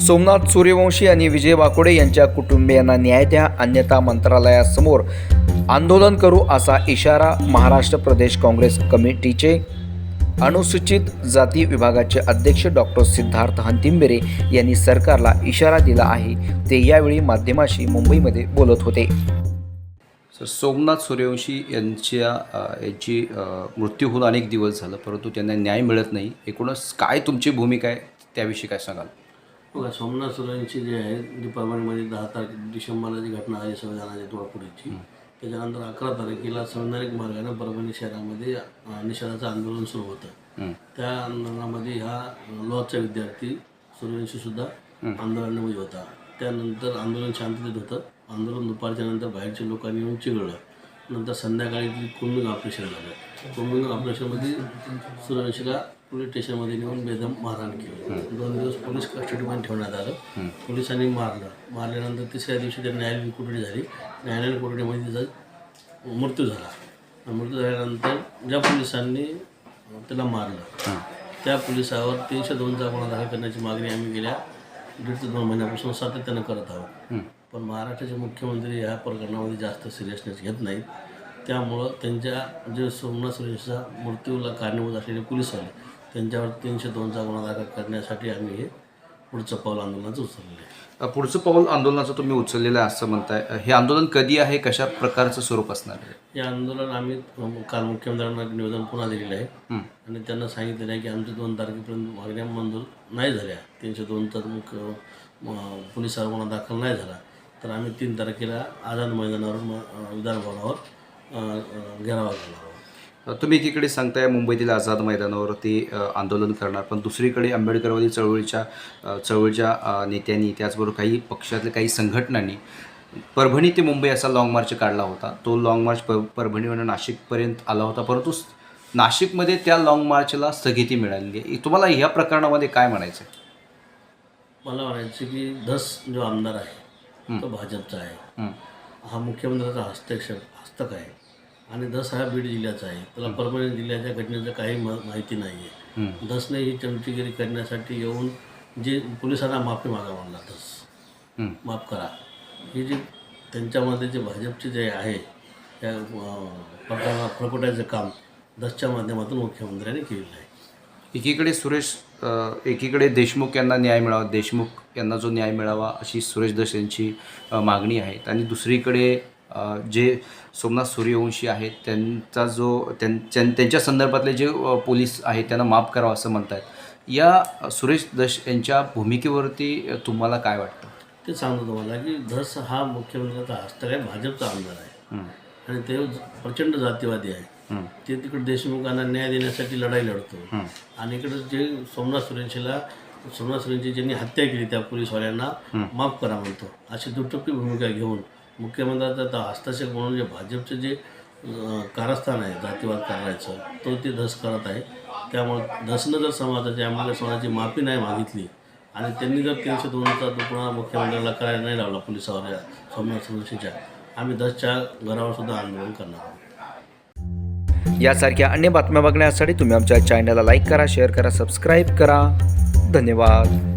सोमनाथ सूर्यवंशी आणि विजय वाकोडे यांच्या कुटुंबियांना न्याय द्या अन्यथा मंत्रालयासमोर आंदोलन करू असा इशारा महाराष्ट्र प्रदेश काँग्रेस कमिटीचे अनुसूचित जाती विभागाचे अध्यक्ष डॉक्टर सिद्धार्थ हंतिंबेरे यांनी सरकारला इशारा दिला आहे. ते यावेळी माध्यमाशी मुंबईमध्ये बोलत होते. सर सोमनाथ सूर्यवंशी यांच्या यांची मृत्यू होऊन अनेक दिवस झालं परंतु त्यांना न्याय मिळत नाही. एकूणच काय तुमची भूमिका आहे? त्याविषयी काय सांगाल? बघा सोमनाथ सुरांची जी आहे जी परभणीमध्ये दहा तारखे डिसेंबरला जी घटना आली संविधानाच्या तोडफोडीची त्याच्यानंतर अकरा तारखेला संविधानिक मार्गाने परभणी शहरामध्ये निषेधाचं आंदोलन सुरू होतं. त्या आंदोलनामध्ये ह्या लॉचा विद्यार्थी सूर्यवंशी सुद्धा आंदोलनामध्ये होता. त्यानंतर आंदोलन शांततेत होतं. आंदोलन दुपारच्या नंतर बाहेरच्या लोकांनी येऊन चिघळलं. नंतर संध्याकाळी ती कोमिंग ऑपरेशन झालं कोमिंग ऑपरेशनमध्ये सूर्यवंशीला पोलीस स्टेशनमध्ये नेऊन बेदम मारहाण केली. दोन दिवस पोलीस कस्टडीमध्ये ठेवण्यात आलं. पोलिसांनी मारलं. मारल्यानंतर तिसऱ्या दिवशी त्या न्यायालयीन कोठडी झाली. न्यायालयीन कोठडीमध्ये तिचा मृत्यू झाला. मृत्यू झाल्यानंतर ज्या पोलिसांनी त्याला मारलं. त्या पोलिसावर तीनशे दोनचा गुन्हा दाखल करण्याची मागणी आम्ही गेल्या दीड ते दोन महिन्यापासून सातत्यानं करत आहोत. पण महाराष्ट्राचे मुख्यमंत्री ह्या प्रकरणामध्ये जास्त सिरियसनेस घेत नाहीत. त्यामुळं त्यांच्या जे सोमनाथ सुरेशचा मृत्यूला कारणीभूत असलेले पोलीस आले त्यांच्यावर तीनशे दोनचा गुन्हा दाखल करण्यासाठी आम्ही हे पुढचं पाऊल आंदोलनाचं उचललं आहे. पुढचं पाऊल आंदोलनाचं तुम्ही उचललेलं आहे असं म्हणताय. हे आंदोलन कधी आहे? कशा प्रकारचं स्वरूप असणार आहे? हे आंदोलन आम्ही काल मुख्यमंत्र्यांना निवेदन पुन्हा दिलेलं आहे. हं. आणि त्यांना सांगितलेलं आहे की आमच्या दोन तारखेपर्यंत मागण्या मंजूर नाही झाल्या. तीनशे दोनचा मुख्य अं, पोलिसावर गुन्हा दाखल नाही झाला. तर आम्ही तीन तारखेला आझाद मैदानावर म- अं, विधान भवनावर अं, अं, घेरावा करणार आहोत. तुम्ही एकीकडे सांगताय मुंबईतील आझाद मैदानावरती आंदोलन करणार पण दुसरीकडे आंबेडकरवादी चळवळीच्या चळवळीच्या नेत्यांनी त्याचबरोबर काही पक्षातल्या काही संघटनांनी परभणी ते मुंबई असा लाँग मार्च काढला होता. तो लाँग मार्च प परभणीवरून नाशिकपर्यंत आला होता परंतु नाशिकमध्ये त्या लाँग मार्चला स्थगिती मिळालेली आहे. तुम्हाला ह्या प्रकरणामध्ये काय म्हणायचं आहे मला म्हणायचं की धस जो आमदार आहे तो भाजपचा आहे. हं. हा मुख्यमंत्र्याचा हस्तक्षेप हस्तक आहे. आणि धस हा बीड जिल्ह्याचा आहे. त्याला परभणी जिल्ह्याच्या घटनेचं काही मा माहिती नाही आहे धसने ही चमचीगिरी करण्यासाठी येऊन जे पोलिसांना माफी मागा म्हणला हं. माफ करा. हे जे त्यांच्यामध्ये जे भाजपचे जे आहे त्या अं, प्रकाराला प्रकटायचं काम धसच्या माध्यमातून मुख्यमंत्र्यांनी केलेलं आहे. एकीकडे सुरेश अ, एकीकडे देशमुख यांना न्याय मिळावा देशमुख यांना जो न्याय मिळावा अशी सुरेश दस यांची अ, मागणी आहे. आणि दुसरीकडे जे सोमनाथ सूर्यवंशी आहेत त्यांचा जो त्यां त्यां- त्यांच्या संदर्भातले जे पोलीस आहेत त्यांना माफ करावं असं म्हणतात या सुरेश दस यांच्या भूमिकेवरती तुम्हाला काय वाटतं? ते सांगतो तुम्हाला की धस हा मुख्यमंत्र्याचा हस्तक आहे भाजपचा आमदार आहे. आणि ते प्रचंड जातीवादी आहे. ते तिकडे देशमुखांना न्याय देण्यासाठी लढाई लढतो. हं. आणि इकडे जे सोमनाथ सुरेंशीला सोमनाथ सुरेंशी ज्यांनी हत्या केली त्या पोलीसवाल्यांना माफ करा म्हणतो. अशी दुटप्पी भूमिका घेऊन मुख्यमंत्र्यांचा हस्तक्षेप म्हणून जे भाजपचे जे कारस्थान आहे जातीवाद करायचं तो ते धस करत आहे. त्यामुळे धसनं जर समाजाच्या आम्हाला समाजाची माफी नाही मागितली आणि त्यांनी जर तीनशे दोनचा पुन्हा मुख्यमंत्र्याला करायला नाही लावला पोलिसावर या सोमनाथ सुरेंशीच्या आम्ही धसच्या घरावर सुद्धा आंदोलन करणार आहोत. यासारख्या अन्य बातम्या बघण्यासाठी तुम्ही आमच्या चॅनलला लाईक करा शेअर करा सबस्क्राईब करा. धन्यवाद.